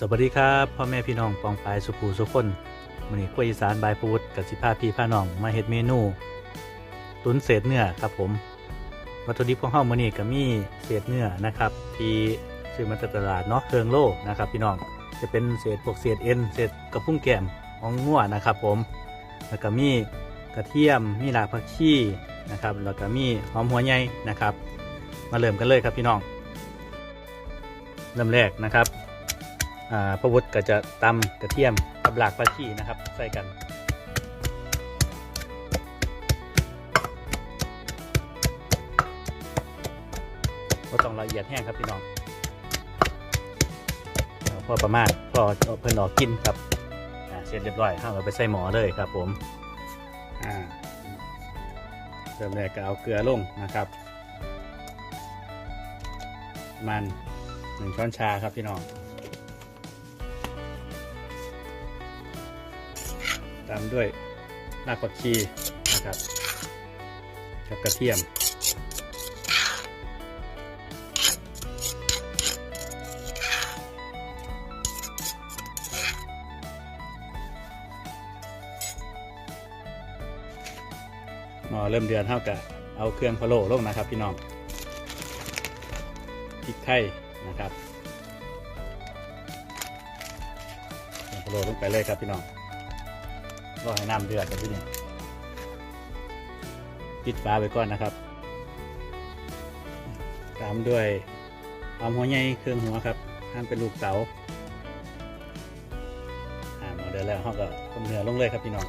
สวัสดีครับพ่อแม่พี่น้องปองปายสุภูสุคนมื้อนี้กล้วยอีสานบายพูดกับสิพาพี่พาน้องมาเฮ็ดเมนู ตุ๋นเศษเนื้อครับผม วัตถุดิบของเฮามื้อนี้ก็มีเศษเนื้อนะครับ ที่ซื้อมาจากตลาดเนาะเครื่องโลนะครับ พี่น้องจะเป็นเศษพวกเศษเอ็นเศษกระพุ้งแก้มของงัวนะครับ ผมแล้วก็มีกระเทียมมีรากผักชีนะครับแล้วก็มีหอมหัวใหญ่นะครับ มาเริ่มกันเลยครับพี่น้องเริ่มแรกนะครับ พระวุฒิก็จะตำกระเทียมกับหลากปลาชีนะครับใส่กันก็ต้องละเอียดแห้งครับพี่น้องพอประมาณพอเพิ่นออกกินครับเสร็จเรียบร้อยเอาไปใส่หมอเลยครับผมเริ่มแรกก็เอาเกลือลงนะครับมันหนึ่งช้อนชาครับพี่น้อง ตามด้วยรากผักชีนะครับกับกระเทียม มอเริ่มเดือนเท่ากับเอาเครื่องพะโล้ลงนะครับพี่น้องพริกไทยนะครับพะโล้ลงไปเลยครับพี่น้อง รอให้น้ำเดือดกันที่นี่ปิดฝาไว้ก่อนนะครับ ตามด้วยหอมหัวใหญ่เครื่องหัวครับหั่นเป็นลูกเต๋าอ่ามาเดือดแล้วเขาก็ต้มเนื้อลงเลยครับพี่น้อง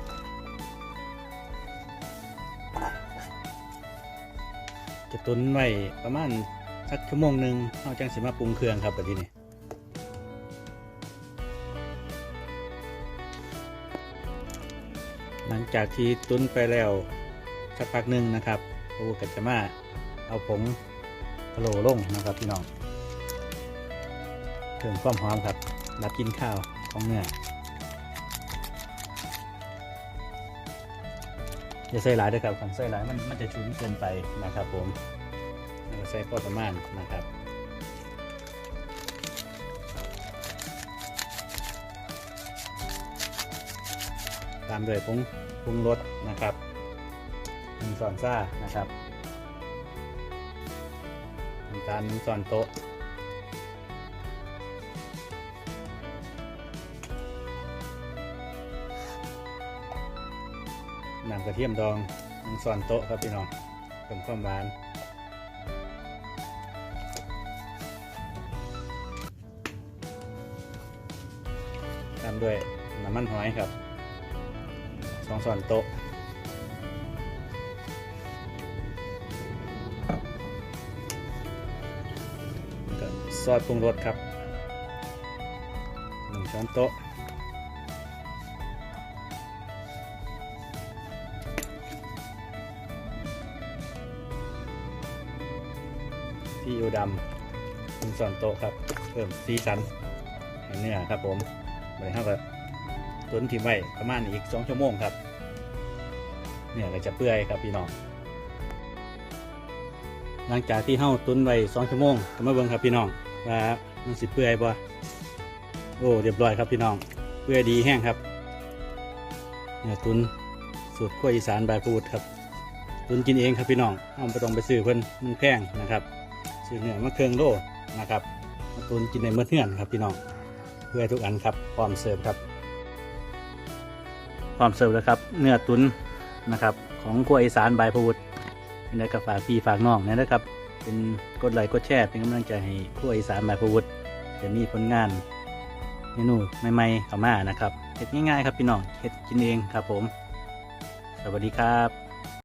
จะตุนไว้ประมาณสักชั่วโมงหนึ่งเขาจังสิมาปรุงเครื่องครับแบบนี้ หลังจากที่ตุ้นไปแล้วสักพักหนึ่งนะครับปูกัจะมาเอาผงพะโล้ลงนะครับพี่น้องเพิ่มความหอมครับ รับกินข้าวของเนื้ออย่าใส่หลายด้วยครับคันใส่หลายมันมันจะชุนเกินไปนะครับผมใส่พอประมาณนะครับ ตามด้วยผงปรุงรสนะครับหนึ่งส่อนซ่านะครับน้ำตาลหนึ่งส่อนโต๊ะน้ำกระเทียมดองหนึ่งส่อนโต๊ะครับพี่น้องเพิ่มความหวานตามด้วยน้ำมันหอยครับ สองส่วนโต๊ะซอสปรุงรสครับหนึ่งช้อนโต๊ะซีอิ๊วดำหนึ่งส่วนโต๊ะครับ เพิ่มสีสันให้เนื้อครับผมบริหารกับ ตุนทิ้งไว้ประมาณอีกสองชั่วโมงครับเนี่ยก็จะเปื่อยครับพี่น้อง หลังจากที่เฮาตุนไว้สองชั่วโมงก็มาเบิ่งครับพี่น้องว่ามันสิเปื่อยบ่โอ้เรียบร้อยครับพี่น้องเปื่อยดีแห้งครับเนี่ยตุนสูตรขั้วอีสานบายพูดครับตุนกินเองครับพี่น้องเอาไปต้องไปซื้อเพิ่นมันแพงนะครับซื้อเนื้อมาเครื่องโลนะครับมาตุนกินในเมื่อเทื่อนครับพี่น้องเพื่อทุกอันครับพร้อมเสิร์ฟครับ พร้อมเสิร์ฟแล้วครับ เนื้อตุ๋นนะครับ ของครัวอีสานบายพวุฒิเป็นไงกับฝากพี่ฝากน้องเนี่ยนะครับ เป็นกดไลค์กดแชร์เป็นกำลังใจให้ครัวอีสานบายพวุฒิจะมีผลงานเมนูใหม่ๆเข้ามานะครับเห็ดง่ายๆครับพี่น้องเห็ดกินเองครับผม สวัสดีครับ